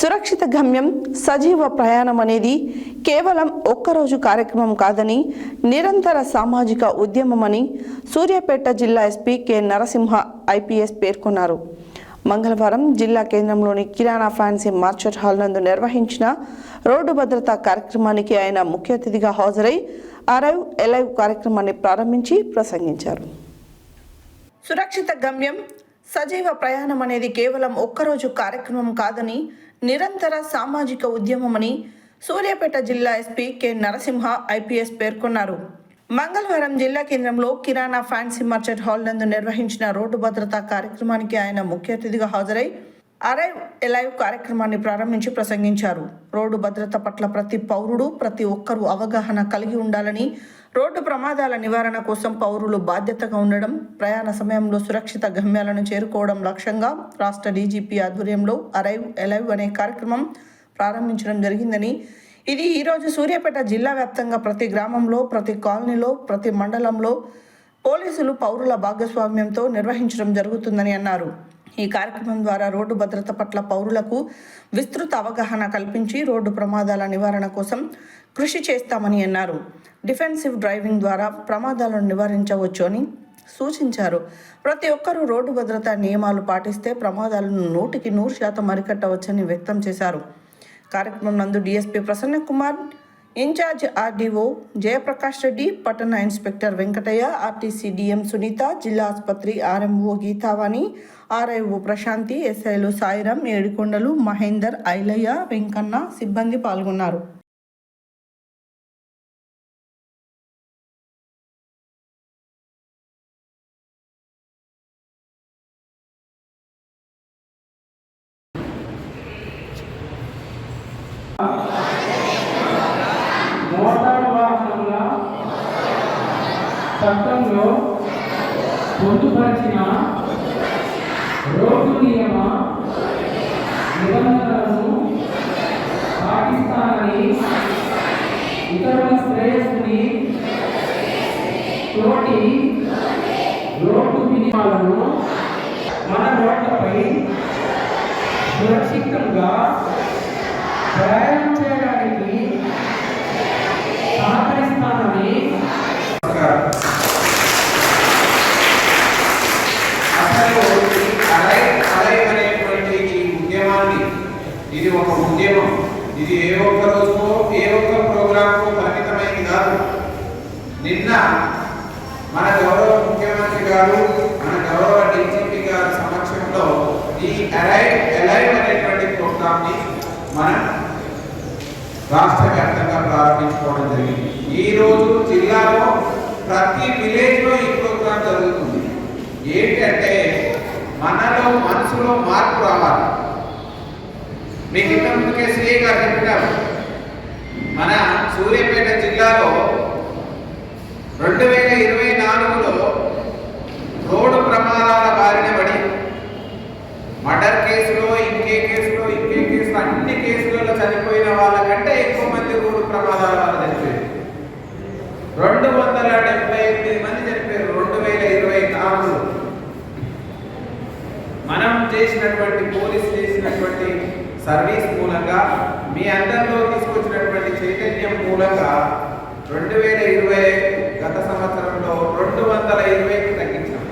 సురక్షిత గమ్యం సజీవ ప్రయాణం అనేది కేవలం ఒక్కరోజు కార్యక్రమం కాదని నిరంతర సామాజిక ఉద్యమమని సూర్యాపేట జిల్లా ఎస్పీ కె. నరసింహ ఐపీఎస్ పేర్కొన్నారు. మంగళవారం జిల్లా కేంద్రంలోని కిరాణా ఫ్యాన్సీ మార్కెట్ హాల్ నందు నిర్వహించిన రోడ్డు భద్రతా కార్యక్రమానికి ఆయన ముఖ్య అతిథిగా హాజరై అరైవ్ ఎలైవ్ కార్యక్రమాన్ని ప్రారంభించి ప్రసంగించారు. సురక్షిత గమ్యం సజీవ ప్రయాణం అనేది కేవలం ఒక్కరోజు కార్యక్రమం కాదని నిరంతర సామాజిక ఉద్యమమని సూర్యాపేట జిల్లా ఎస్పీ కె నరసింహ ఐపీఎస్ పేర్కొన్నారు. మంగళవారం జిల్లా కేంద్రంలో కిరాణా ఫ్యాన్సీ మార్కెట్ హాల్ నందు నిర్వహించిన రోడ్డు భద్రతా కార్యక్రమానికి ఆయన ముఖ్య అతిథిగా హాజరై అరైవ్ ఎలైవ్ కార్యక్రమాన్ని ప్రారంభించి ప్రసంగించారు. రోడ్డు భద్రత పట్ల ప్రతి పౌరుడు ప్రతి ఒక్కరూ అవగాహన కలిగి ఉండాలని రోడ్డు ప్రమాదాల నివారణ కోసం పౌరులు బాధ్యతగా ఉండడం ప్రయాణ సమయంలో సురక్షిత గమ్యాలను చేరుకోవడం లక్ష్యంగా రాష్ట్ర డీజీపీ ఆధ్వర్యంలో అరైవ్ ఎలైవ్ అనే కార్యక్రమం ప్రారంభించడం జరిగిందని ఇది ఈరోజు సూర్యాపేట జిల్లా వ్యాప్తంగా ప్రతి గ్రామంలో ప్రతి కాలనీలో ప్రతి మండలంలో పోలీసులు పౌరుల భాగస్వామ్యంతో నిర్వహించడం జరుగుతుందని అన్నారు. ఈ కార్యక్రమం ద్వారా రోడ్డు భద్రత పట్ల పౌరులకు విస్తృత అవగాహన కల్పించి రోడ్డు ప్రమాదాల నివారణ కోసం కృషి చేస్తామని అన్నారు. డిఫెన్సివ్ డ్రైవింగ్ ద్వారా ప్రమాదాలను నివారించవచ్చు అని సూచించారు. ప్రతి ఒక్కరూ రోడ్డు భద్రతా నియమాలు పాటిస్తే ప్రమాదాలను నూటికి నూరు శాతం అరికట్టవచ్చని వ్యక్తం చేశారు. కార్యక్రమం నందు DSP Prasanna Kumar incharge RDO Jayaprakash Reddy పట్టణ inspector Venkataiah RTC DM Sunitha జిల్లా ఆసుపత్రి ఆర్ఎంఓ గీతావాణి ఆర్ఐఓ ప్రశాంతి ఎస్ఐలు సాయిరాం ఏడుకొండలు మహేందర్ ఐలయ్య వెంకన్న సిబ్బంది పాల్గొన్నారు. మోటారు చట్టంలో పొందుపరిచిన రోడ్డు నియమ నిబంధనలను పాటిస్తానని ఇతరుల శ్రేయస్సుని తోటి రోడ్డు నియమాలను మన రోడ్లపై సురక్షితంగా ప్రయాణం చేయడానికి సహకరిస్తానని అసలు ఈ అలై అలై అనేటువంటి ఈ ఉద్యమాన్ని ఇది ఒక ఉద్యమం ఇది ఏ ఒక్క రోజుకో ఏ ఒక్క ప్రోగ్రాంకో పరిమితమైంది కాదు నిన్న మన గౌరవ ముఖ్యమంత్రి గారు మన గౌరవ డీజీపీ గారి సమక్షంలో ఈ అలై అలైవ్ అనేటువంటి ప్రోగ్రామ్ని మనం రాష్ట్ర వ్యాప్తంగా ప్రారంభించుకోవడం జరిగింది. ఈ రోజు జిల్లాలో ప్రతి విలేజ్లో ఈ ప్రోగ్రాం జరుగుతుంది. ఏంటంటే మనలో మనసులో మార్పు రావాలి. మీకు ఇంతకుముందుకే శ్రీ గారు చెప్పినారు. మన సూర్యాపేట జిల్లాలో రెండు వేల ఇరవై నాలుగులో రోడ్డు ప్రమాదాల బారిన పడి మర్డర్ కేసులో ఇంకే కేసులో ఇంకే కేసులో అన్ని కేసులలో చనిపోయిన వాళ్ళకంటే ఎక్కువ మంది రోడ్డు ప్రమాదాల వల్ల చనిపోయారు. రెండు వందల డెబ్బై ఎనిమిది మంది చనిపోయారు రెండు వేల ఇరవై నాలుగులో. మనం చేసినటువంటి పోలీస్ చేసినటువంటి సర్వీస్ మూలంగా మీ అందరిలో తీసుకొచ్చినటువంటి చైతన్యం మూలంగా రెండు వేల ఇరవై గత సంవత్సరంలో రెండు వందల ఇరవైకి తగ్గించాం.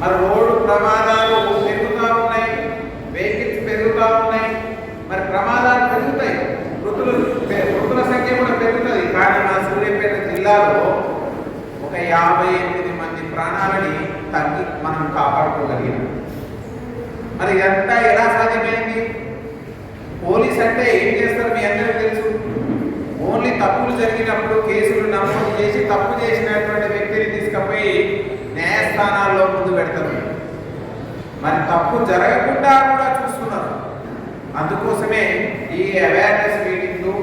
మరి రోడ్డు ప్రమాదాలు పెరుగుతూ ఉన్నాయి వెహికల్స్ పెరుగుతూ ఉన్నాయి. మరి ప్రమాదాలు పెరుగుతాయి. మృతులు మృతుల సంఖ్య కూడా పెరుగుతుంది. కానీ మన సూర్యాపేట జిల్లాలో ఒక యాభై ఎనిమిది మంది ప్రాణాలని తగ్గి మనం కాపాడుకోగలిగినాం మరి ఇదంతా ఎలా సాధ్యమైంది? పోలీస్ అంటే ఏం చేస్తారు మీ అందరికీ తప్పులు జరిగినప్పుడు కేసులు నమోదు చేసి తప్పు చేసినటువంటి వ్యక్తిని తీసుకుపోయి న్యాయస్థానాల్లో ముందు పెడతారు. మరి తప్పు జరగకుండా కూడా చూస్తున్నారు. అందుకోసమే ఈ అవేర్నెస్ మీటింగ్లు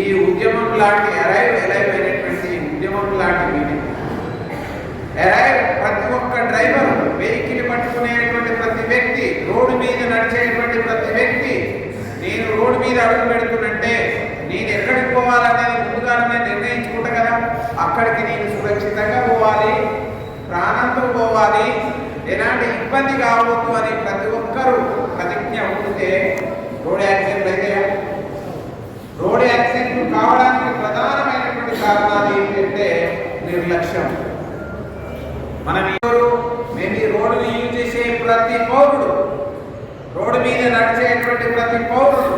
ఈ ఉద్యమం లాంటి అరైవ్ ఎలైవ్ అయినటువంటి ఉద్యమం లాంటి మీటింగ్ అరైవ్ ప్రతి ఒక్క డ్రైవర్ వెహికల్ పట్టుకునేటువంటి ప్రతి వ్యక్తి రోడ్డు మీద నడిచేటువంటి ప్రతి వ్యక్తి నేను రోడ్డు మీద అడుగు పెడుతున్నాను కోల్పోవాలి ఎలాంటి ఇబ్బంది కావద్దు అని ప్రతి ఒక్కరూ ప్రతిజ్ఞ ఉంటే రోడ్ యాక్సిడెంట్ అయితే రోడ్ యాక్సిడెంట్ కావడానికి ప్రధానమైనటువంటి కారణాలు ఏంటంటే నిర్లక్ష్యం. మనం ఎవరు మేము రోడ్డుని యూజ్ చేసే ప్రతి పౌరుడు రోడ్డు మీద నడిచేటువంటి ప్రతి పౌరుడు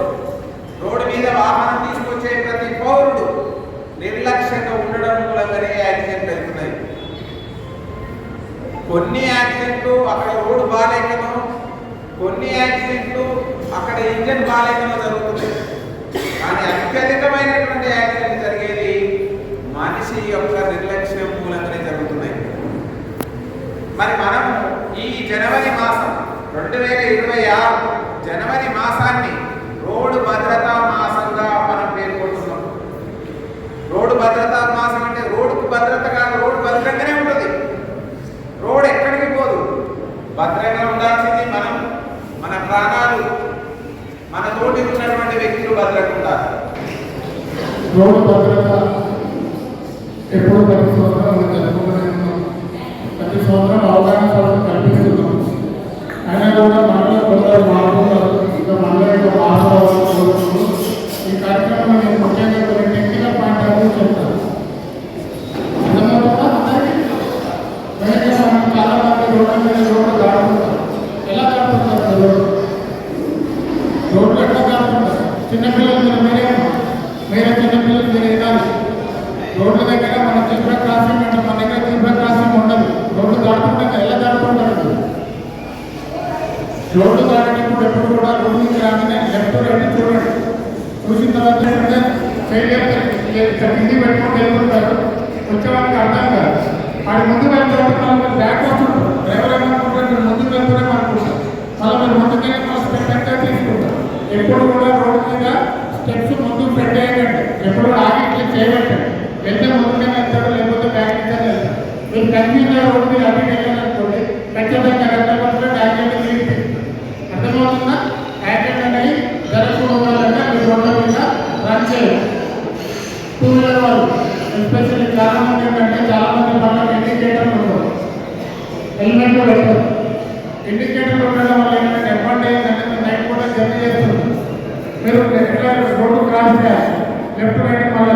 రోడ్డు మీద వాహనం తీసుకొచ్చే ప్రతి పౌరుడు నిర్లక్ష్యంగా ఉండడం మూలంగానే యాక్సిడెంట్ కొన్ని యాక్సిడెంట్లు అక్కడ రోడ్డు బాగాలేకనో కొన్ని యాక్సిడెంట్లు అక్కడ ఇంజన్ బాగాలేకనో జరుగుతుంది. కానీ అత్యధికమైనటువంటి యాక్సిడెంట్ జరిగేది మనిషి యొక్క నిర్లక్ష్యం మూలంగానే జరుగుతున్నాయి. మరి మనం ఈ జనవరి మాసం రెండు వేల ఇరవై ఆరు జనవరి మాసాన్ని రోడ్డు భద్రతా మాసం మనం పేర్కొంటున్నాం రోడ్డు భద్రతా మాసం అంటే రోడ్డుకు భద్రత కాదు రోడ్డు భద్రంగానే ఉంటుంది రోడ్ ఎక్కడికి పోదు భద్రంగా ఉండాల్సింది మనం మన ప్రాణాలు మన తోటి ఉన్నటువంటి వ్యక్తులు రోడ్డు భద్రత ఎప్పుడు ప్రతి సంవత్సరం మనం ప్రతి సంవత్సరం అవగాహన కల్పిస్తున్నాం అయినా కూడా మనలో కొందరు మారుతున్నారు ఇంకా మనలో ఇంకా ఈ నేను ముఖ్యంగా కొన్ని టెక్నికల్ పాయింట్ అందరికీ? చాలా మంది మీద రోడ్డు దాటుతుంటాం ఎలా దాటుతుంటారు రోడ్డు రోడ్లు ఎట్లా కాకుండా చిన్నపిల్లలు మీరు మీరే మీరే చిన్నపిల్లలు మీరు వినాలి రోడ్ల దగ్గర మన జీబ్రా క్రాసింగ్ అంటే మన దగ్గర జీబ్రా క్రాసింగ్ ఉండదు. రోడ్డు దాటుకుంటే ఎలా దాటుకుంటారు రోడ్డు దాటేటప్పుడు ఎప్పుడు కూడా రోడ్డు నుంచి రాగానే లెఫ్ట్ రైట్ చూడండి. చూసిన తర్వాత ఏంటంటే ఫెయిలియర్ కింది పెట్టుకుంటూ వెళ్ళిపోతారు. వచ్చేవాడికి అర్థం కాదు. వాడి ముందు వెళ్తున్నారు బ్యాక్ వస్తుంటారు డ్రైవర్ ఏమనుకుంటారు మీరు ముందుకు వెళ్తూనే అనుకుంటారు మళ్ళీ మీరు ముందుకే మన స్టెప్ ఎంత తీసుకుంటారు ఎప్పుడు కూడా రోడ్డు మీద స్టెప్స్ ముందు పెట్టేయకండి ఎప్పుడు ఆగి చేయబట్టండి వెళ్తే ముందు వెళ్తాడు లేకపోతే బ్యాక్ నుంచి వెళ్తాడు మీరు కన్ఫ్యూజ్ రోడ్డు మీద అటు వెళ్ళాలనుకోండి ఖచ్చితంగా వెళ్ళకపోతే యాక్సిడెంట్ తీరుతుంది అర్థమవుతుందా యాక్సిడెంట్ అనేది జరగకుండా ఉండాలంటే రోడ్ల మీద రన్ చేయాలి టూ వీలర్ వాళ్ళు ఎస్పెషల్లీ చాలా మంది ఏంటంటే చాలా మంది పక్కన ఇండికేటర్లు ఉండవు హెల్మెట్ పెట్టరు ఇండికేటర్లు ఉండడం వల్ల ఏంటంటే ఎప్పటి ఏంటంటే నైట్ కూడా జర్నీ చేస్తున్నారు. మీరు రెగ్యులర్ రోడ్డు క్రాస్ చేయాలి. లెఫ్ట్ రైట్ మళ్ళీ